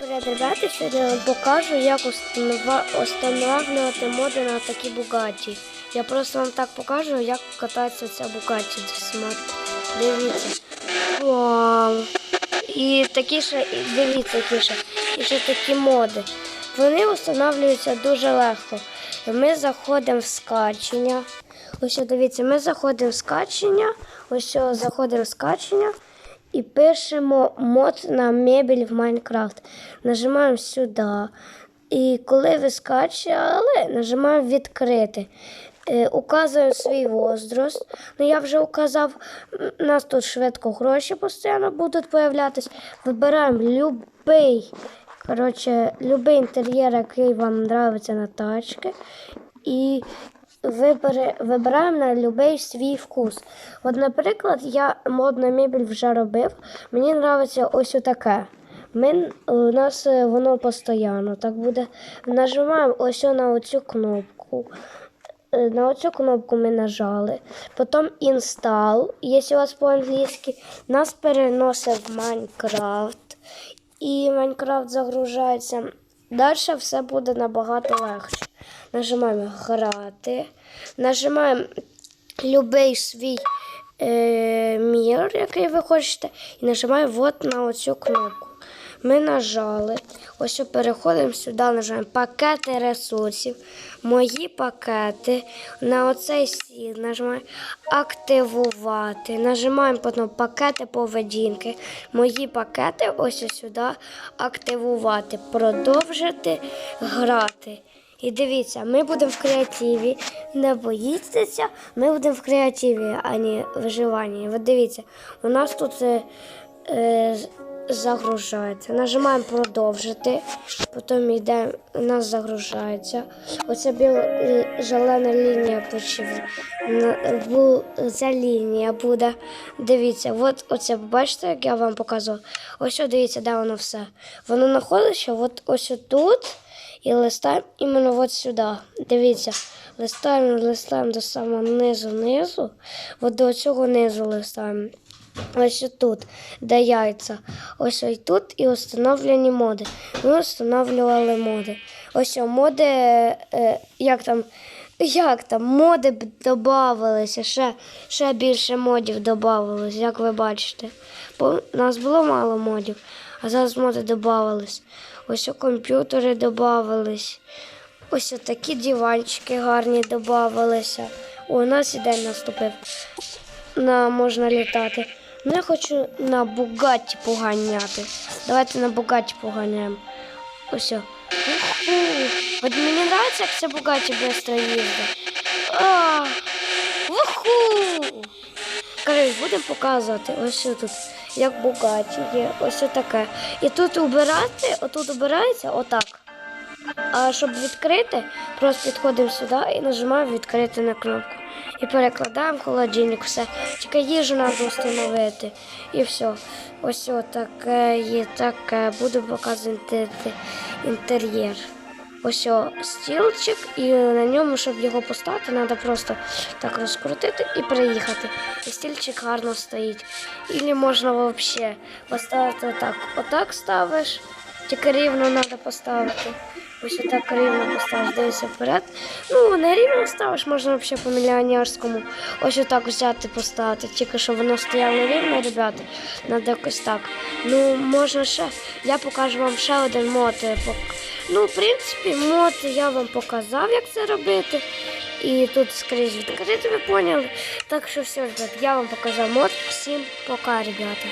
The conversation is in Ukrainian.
Привет, ребята! Сьогодні я вам покажу, як встановлювати моди на такі Бугаті. Я просто вам так покажу, як катається ця Бугаті. Дивіться. Вау! І такі ще, дивіться, які ще, і ще такі моди. Вони встановлюються дуже легко. Ми заходимо в скачення. Ось дивіться, ми заходимо в скачення. Ось заходимо в скачення і пишемо мод на мебель в Майнкрафт. Нажимаємо сюди. І коли ви скачали, нажимаємо відкрити. Е, указуємо свій возраст. Ну, я вже указав, у нас тут швидко гроші постійно будуть появлятись. Вибираємо любий, коротше, любий інтер'єр, який вам подобається на тачки. І вибере, вибираємо на будь-який свій вкус. От, наприклад, я модна мебель вже робив. Мені подобається ось таке. Ми, у нас е, воно постійно так буде. Нажимаємо ось на оцю кнопку. Е, На оцю кнопку ми нажали. Потім інстал, якщо у вас по-англійськи, нас переносить в Майнкрафт. І Майнкрафт загружається. Далі все буде набагато легше. Нажимаємо грати, нажимаємо любий свій е, мір, який ви хочете, і нажимаємо от на оцю кнопку. Ми нажали. Ось переходимо сюди, нажимаємо пакети ресурсів, мої пакети. На оцей сіл нажимаємо активувати. Нажимаємо потім пакети поведінки. Мої пакети ось сюди активувати, продовжити грати. І дивіться, ми будемо в креативі. Не боїться, ми будемо в креативі, а не виживанні. От дивіться, у нас тут е, е, загружається. Нажимаємо продовжити, потім йде, у нас загружається. Оця біла зелена лінія. Ця лінія буде. Дивіться, от оце бачите, як я вам показував. Ось дивіться, де воно все. Воно знаходиться от ось тут. І листаємо іменно от сюди. Дивіться, листаємо, листаємо до самого низу низу, от до цього низу листаємо. Ось тут, де яйця. Ось ось тут і встановлені моди. Ми встановлювали моди. Ось моди, е, як там, як там, моди додавалися, ще, ще більше модів додавалось, як ви бачите. Бо у нас було мало модів, а зараз моди додавались. Ось о, комп'ютери додавались. Ось такі диванчики гарні додавалися. У нас і день наступив. На можна літати. Ну, я хочу на Бугаті поганяти. Давайте на Бугаті поганяємо. Ось. От мені подобається, як це Бугаті швидко їздить. Вуху! Коротше, будемо показувати ось тут, як Бугаті є, ось таке. І тут убирати, отут убирається отак. А щоб відкрити, просто підходимо сюди і нажимаємо відкрити на кнопку. І перекладаємо в холодильник, все. Тільки їжу треба встановити. І все. Ось таке є таке. Буду показувати інтер'єр. Ось стілчик, і на ньому, щоб його поставити, треба просто так розкрутити і приїхати. І стільчик гарно стоїть. Ілі можна взагалі поставити отак. Отак ставиш, тільки рівно треба поставити. Ось отак рівно поставиш, дивися вперед. Ну, не рівно ставиш, можна взагалі по мільйонерському. Ось отак взяти поставити. Тільки щоб воно стояло рівно, ребята. Треба якось так. Ну, можна ще. Я покажу вам ще один мод. Ну, в принципі, мод я вам показав, як це робити. І тут скрізь відкрити, ви поняли. Так що все, ребят, я вам показав мод. Всім пока, ребята.